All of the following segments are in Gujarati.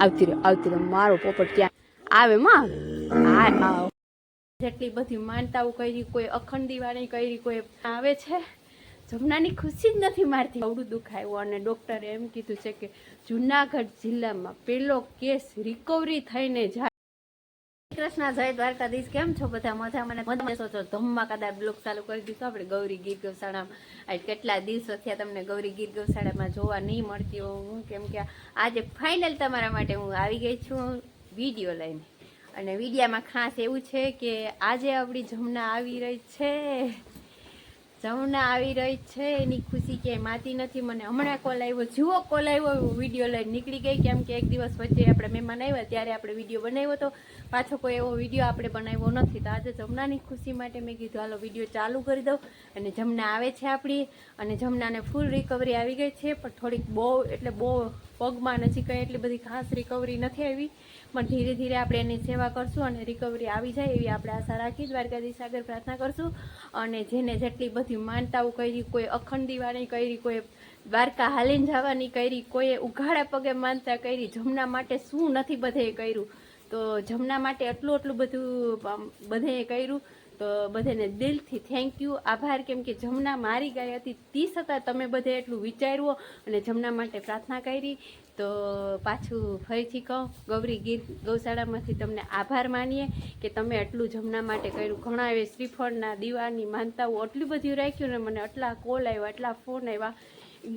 આવતી રહ્યો આવતી રહ્યો. મારો પોપટ ક્યાં આવે, માં આવ? જેટલી બધી માનતાઓ કરી, કોઈ અખંડ દિવાળી કરી, કોઈ આવે છે, જમનાની ખુશી જ નથી મારતી. અવડું દુખાયું અને ડૉક્ટરે એમ કીધું છે કે જુનાગઢ જિલ્લામાં પેલો કેસ રિકવરી થઈને જાય કૃષ્ણ, જય દ્વારકાધીશ, કેમ છો બધા? મજા મને સોચો ધમાકાદાર બ્લોક ચાલુ કરી દીધો આપણે ગૌરી ગીર ગૌશાળામાં. કેટલા દિવસો થયા તમને ગૌરી ગીર ગૌશાળામાં જોવા નહીં મળતી હું કેમ કે આજે ફાઇનલ તમારા માટે હું આવી ગઈ છું વીડિયો લઈને. અને વિડીયામાં ખાસ એવું છે કે આજે આપણી જમના આવી રહી છે. જમના આવી રહી છે, એની ખુશી ક્યાંય માતી નથી. મને હમણાં કોલ આવ્યો, જુઓ કોલ આવ્યો વીડિયો લઈને નીકળી ગઈ. કેમ કે એક દિવસ વચ્ચે આપણે મહેમાન આવ્યા, ત્યારે આપણે વીડિયો બનાવ્યો હતો. પાછો કોઈ એવો વીડિયો આપણે બનાવ્યો નથી. તો આજે જમનાની ખુશી માટે મેં કીધું, હાલો વીડિયો ચાલુ કરી દઉં. અને જમના આવે છે આપણી. અને જમનાને ફૂલ રિકવરી આવી ગઈ છે, પણ થોડીક બહુ, એટલે બહુ પગમાં નજીક કંઈ એટલી બધી ખાસ રિકવરી નથી આવી, પણ ધીરે ધીરે આપણે એની સેવા કરશું અને રિકવરી આવી જાય એવી આપણે આશા રાખી દ્વારકાધીશ આગળ પ્રાર્થના કરશું. અને જેને જેટલી બધી માનતાઓ કરી, કોઈ અખંડ કરી, કોઈ દ્વારકા હાલીને જવાની કરી, કોઈએ ઉઘાડા પગે માનતા કરી, જમના માટે શું નથી બધે કર્યું? તો જમના માટે એટલું એટલું બધું બધે કર્યું. તો બધાને દિલથી થેન્ક યુ આભાર. કેમ કે જમના મારી ગઈ હતી તી છતાં તમે બધે એટલું વિચાર્યું અને જમના માટે પ્રાર્થના કરી. તો પાછું ફરીથી કહું, ગૌરી ગીર ગૌશાળામાંથી તમને આભાર માનીએ કે તમે એટલું જમના માટે કર્યું. ઘણા એ શ્રીફળના, દીવાની માનતાઓ આટલું બધું રાખ્યું ને મને આટલા કોલ આવ્યા, આટલા ફોન આવ્યા.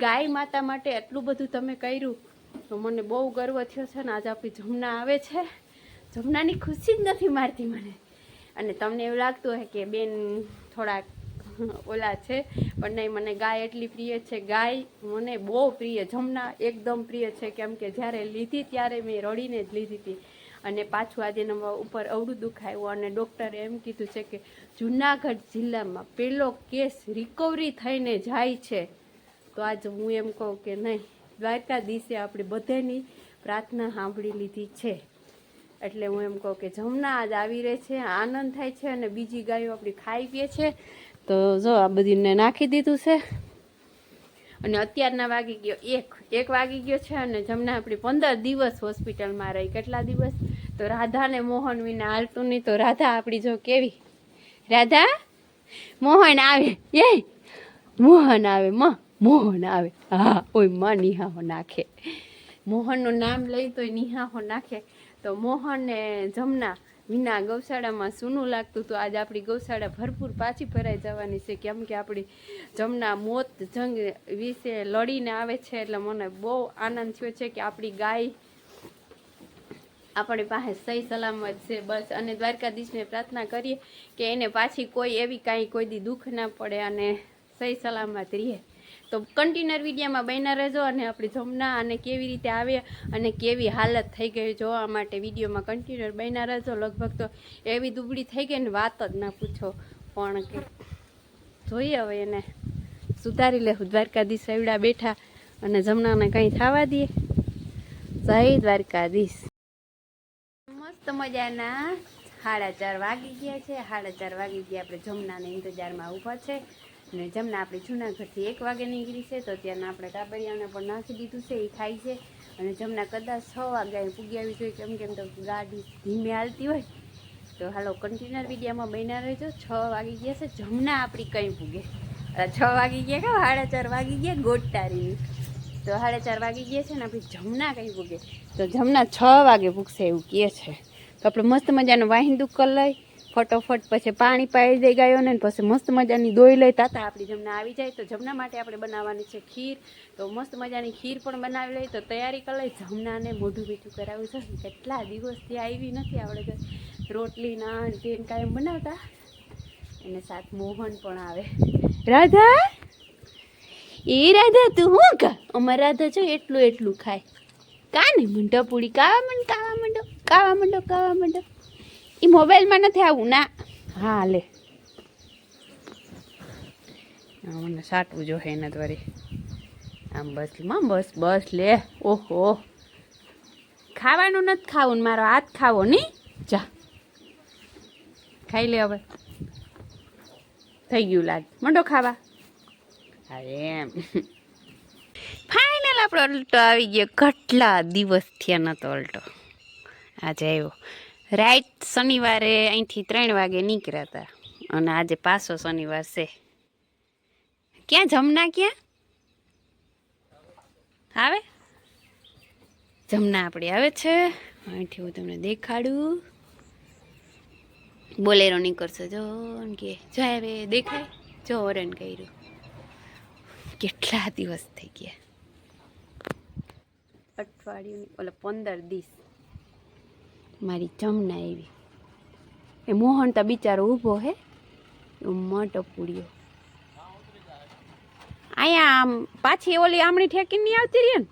ગાય માતા માટે એટલું બધું તમે કર્યું. તો મને બહુ ગર્વ થયો છે ને આજે આપણી જમના આવે છે. જમનાની ખુશી જ નથી મારતી મને. અને તમને એવું લાગતું હોય કે બેન થોડાક ઓલા છે, પણ નહીં, મને ગાય એટલી પ્રિય છે. ગાય મને બહુ પ્રિય, જમના એકદમ પ્રિય છે. કેમ કે જ્યારે લીધી ત્યારે મેં રડીને જ લીધી હતી. અને પાછું આજે નવા ઉપર અવડું દુખાયું અને ડૉક્ટરે એમ કીધું છે કે જુનાગઢ જિલ્લામાં પેલો કેસ રિકવરી થઈને જાય છે. તો આજ હું એમ કહું કે નહીં દ્વારકા દિવસે આપણે બધાની પ્રાર્થના સાંભળી લીધી છે. એટલે હું એમ કહું કે જમના આજ આવી રહે છે, આનંદ થાય છે અને બીજી ગાયો આપણી ખાઈ પીએ છે. તો જો આ બધીને નાખી દીધું છે. અને અત્યારના વાગી ગયો એક એક વાગી ગયો છે અને જમના આપણી પંદર દિવસ હોસ્પિટલમાં રહી. કેટલા દિવસ? તો રાધાને મોહન વિના હાલતું નહીં. તો રાધા આપણી જો કેવી? રાધા, મોહન આવે. એ, મોહન આવે, મ, મોહન આવે. હા, ઓયમાં નિહાહો નાખે. મોહનનું નામ લઈ તોય નિહાહો નાખે. તો મોહન ને જમના વિના ગૌશાળામાં સૂનું લાગતું હતું. આજે આપણી ગૌશાળા ભરપૂર પાછી ભરાઈ જવાની છે. કેમ કે આપણી જમના મોત જંગ વિશે લડીને આવે છે એટલે મને બહુ આનંદ થયો છે કે આપણી ગાય આપણી પાસે સહી સલામત છે. બસ અને દ્વારકાધીશને પ્રાર્થના કરીએ કે એને પાછી કોઈ એવી કાંઈ કોઈ દી દુઃખ ના પડે અને સહી સલામત રહે. તો કન્ટેનર વિડીયામાં બન્યા રહેજો અને આપણી જમના અને કેવી રીતે આવે અને કેવી હાલત થઈ ગઈ જોવા માટે વિડીયોમાં કન્ટેનર બન્યા રહેજો. લગભગ તો એવી દુબળી થઈ ગઈ ને વાત જ ના પૂછો. પણ કે જોઈએ હવે એને સુધારી લેવું દ્વારકાધીશ એવડા બેઠા અને જમનાને કંઈ થવા દઈએ જય દ્વારકાધીશ. મસ્ત મજાના. સાડા ચાર વાગી ગયા છે. સાડા ચાર વાગી ગયા. આપણે જમનાને ઇંતજારમાં ઊભા છે. અને જમના આપણે જુનાગઢથી એક વાગે નીકળી છે, તો ત્યાંના આપણે ટાબરિયાને પણ નાખી દીધું છે, એ ખાય છે. અને જમના કદાચ છ વાગ્યા પૂગી આવી જોઈએ કેમ કેમ તો ગાડી ધીમે હાલતી હોય. તો હાલો કન્ટેનર વિડીયામાં બન્યા રહેજો. છ વાગી ગયા છે, જમના આપણી કંઈ પૂગે. છ વાગી ગયા કે સાડા ચાર વાગી ગયા ગોટારીની તો સાડા ચાર વાગી ગયા છે ને, આપણી જમના કંઈ પૂગે. તો જમના છ વાગે પૂગશે એવું કહે છે. તો આપણે મસ્ત મજાનું વાહિંદુ કર લઈ. ફટોફટ પછી પાણી પાઈ દઈ ગાયોને પછી મસ્ત મજાની દોઈ લઈ તાતા આપણી જમના આવી જાય તો જમના માટે આપણે બનાવવાની છે ખીર. તો મસ્ત મજાની ખીર પણ બનાવી લઈ તો તૈયારી કરી લઈ જમનાને મોઢું મીઠું કરાવ્યું છે. કેટલા દિવસથી આવી નથી આપણે. રોટલી, નાન તેન કાંઈ બનાવતા. અને સાથ મોહન પણ આવે. રાધા? એ રાધા, તું હું કા અમાર રાધા છો એટલું એટલું ખાય. કા ને મંડો પૂડી કાવા મંડ કાવા મંડો કાવા મંડો કાવા મંડો એ મોબાઈલમાં નથી આવું, ના. હા, લે. મને સાટવું જોઈએ એના દ્વારે. આમ બસમાં બસ બસ, લે. ઓહો. ખાવાનું નથી ખાવું ને મારો હાથ ખાવો નહીં જા. ખાઈ લે હવે. થઈ ગયું લાગ. મંડો ખાવા. અરે એમ. ફાઇનલ આપણો અલટો આવી ગયો. કેટલા દિવસ થયા નતો અલ્ટો. આજે આવ્યો. રાઈટ શનિવારે અહીંથી ત્રણ વાગે નીકળ્યા હતા. અને આજે પાછો શનિવાર છે. ક્યાં, જમના ક્યાં? આવે? જમના આપણે આવે છે. અહીંથી હું તમને દેખાડું. બોલેરો નીકળશે. જો કે જો હવે દેખાય. જો, ઓરેન કર્યું. કેટલા દિવસ થઈ ગયા? અઠવાડિયું, ઓલા પંદર દિવસ. મારી જમના એવી. એ મોહન તો બિચારો ઊભો હે મોટો પૂડ્યો અહીંયા આમ પાછી ઓલી આમણી ઠેકીને નહીં આવતી રહી ને?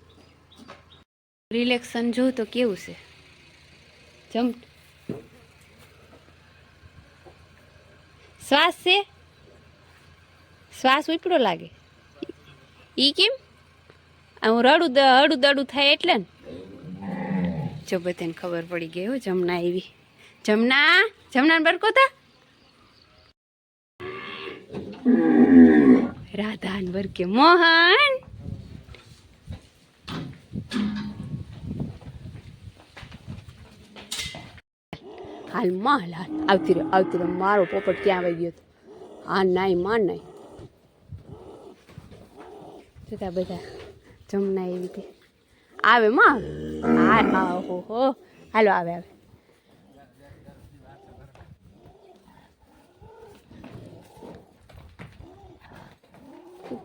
રિલેક્શન જો તો કેવું છે? જમ શ્વાસ છે? શ્વાસ ઉપડો લાગે. ઈ કેમ? હું રડું દ- દડું થાય એટલે ને? જો બધાને ખબર પડી ગઈ હો, જમના આવી. જમના? જમના બરકો તા રાધા ને બરકે મોહન. હાલમાં હાલ. આવતી રહ્યો આવતી રહ્યો. મારો પોપટ ક્યાં આવી ગયો હતો હા નાઈ માં નાઈ જતા બધા જમના એવી રીતે આવે માં હા. આહો હો હાલો, આવે આવે.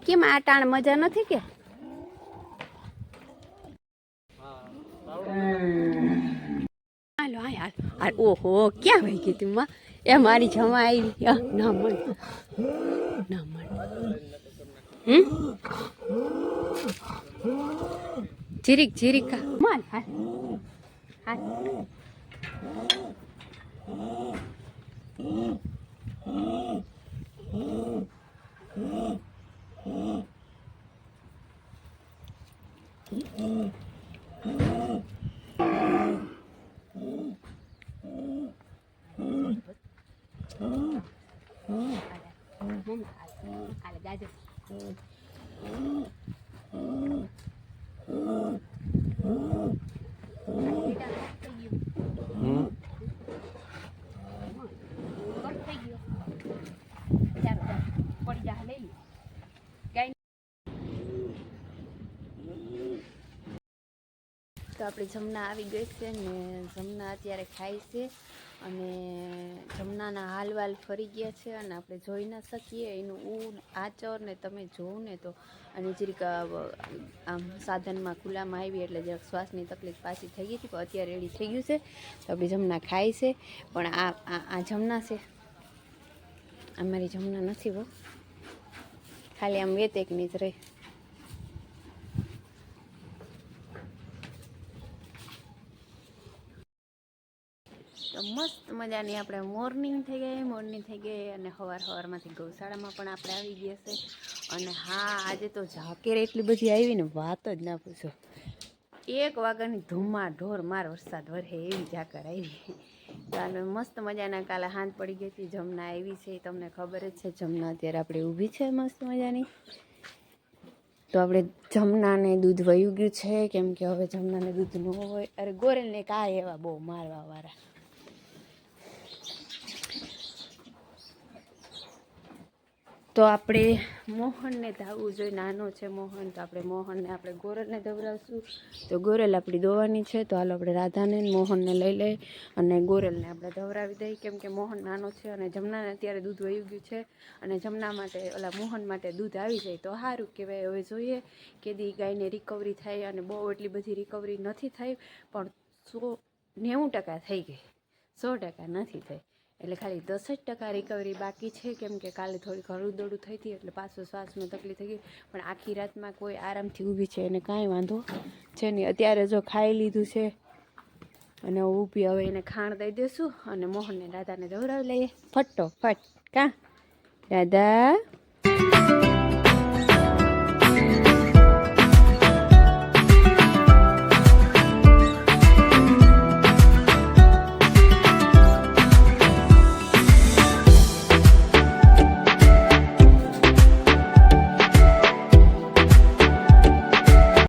કેમ આ ટાણ મજા નથી કે? હાલો, હાય, હાલ. હાલ, ઓહો, ક્યાં ભાઈ તું, માં? એ મારી જમા આવી. ના મળ. ના મળ. હમ? જીરીક જીરીક. માલ હાલ હાલ મમ્મી હાલ હાલ ગાજર કટ થઈ ગયો ચાલો ચાલો પડી જા લઈ લે ગાય તો આપણે જમના આવી ગઈ છે ને જમના અત્યારે ખાય છે અને જમનાના હાલવાલ ફરી ગયા છે અને આપણે જોઈ ના શકીએ. એનું ઉ આચર ને તમે જોવું ને તો અને જરીક આમ સાધનમાં ખુલ્લામાં આવી એટલે જરાક શ્વાસની તકલીફ પાછી થઈ ગઈ હતી, પણ અત્યારે રેડી થઈ ગયું છે. તો આપણી જમના ખાય છે, પણ આ આ જમના છે. અમારી જમના નથી બહુ ખાલી આમ વેતેકની જ રહે તો મસ્ત મજાની આપણે મોર્નિંગ થઈ ગઈ, મોર્નિંગ થઈ ગઈ અને સવાર સવારમાંથી ગૌશાળામાં પણ આપણે આવી ગયા છે. અને હા, આજે તો ઝાકેર એટલી બધી આવી ને વાત જ ના પૂછો. એક વાગ્યાની ધુમા ઢોર માર વરસાદ વરસે એવી ઝાકર આવી. તો મસ્ત મજાના કાલે હાંજ પડી ગઈ હતી, જમના આવી છે તમને ખબર જ છે, જમના અત્યારે આપણે ઊભી છે મસ્ત મજાની. તો આપણે જમનાને દૂધ વયું ગયું છે, કેમ કે હવે જમનાને દૂધ ન હોય. અરે ગોરેલને કાંઈ એવા બહુ મારવા તો આપણે મોહનને ધાવવું જોઈએ. નાનો છે મોહન, તો આપણે મોહનને, આપણે ગોરલને ધવરાવશું. તો ગોરેલ આપણી દોવાની છે. તો હાલો આપણે રાધાને મોહનને લઈ લઈ અને ગોરેલને આપણે ધવરાવી દઈએ. કેમ કે મોહન નાનો છે અને જમનાને અત્યારે દૂધ વહી ગયું છે અને જમના માટે, ઓલા મોહન માટે દૂધ આવી જાય. તો સારું કહેવાય. હવે જોઈએ કે દી ગાયને રિકવરી થાય અને બહુ એટલી બધી રિકવરી નથી થઈ, પણ સો નેવું ટકા થઈ ગઈ. સો ટકા નથી થઈ. એટલે ખાલી દસ જ ટકા રિકવરી બાકી છે. કેમ કે કાલે થોડીક હળુદોડું થઈ હતી, એટલે પાછો શ્વાસમાં તકલીફ થઈ ગઈ. પણ આખી રાતમાં કોઈ આરામથી ઊભી છે એને કાંઈ વાંધો છે નહીં. અત્યારે જો ખાઈ લીધું છે અને ઊભી હવે એને ખાણ દઈ દેશું અને મોહનને રાધાને દોરાવી લઈએ. ફટો ફટ કાં? રાધા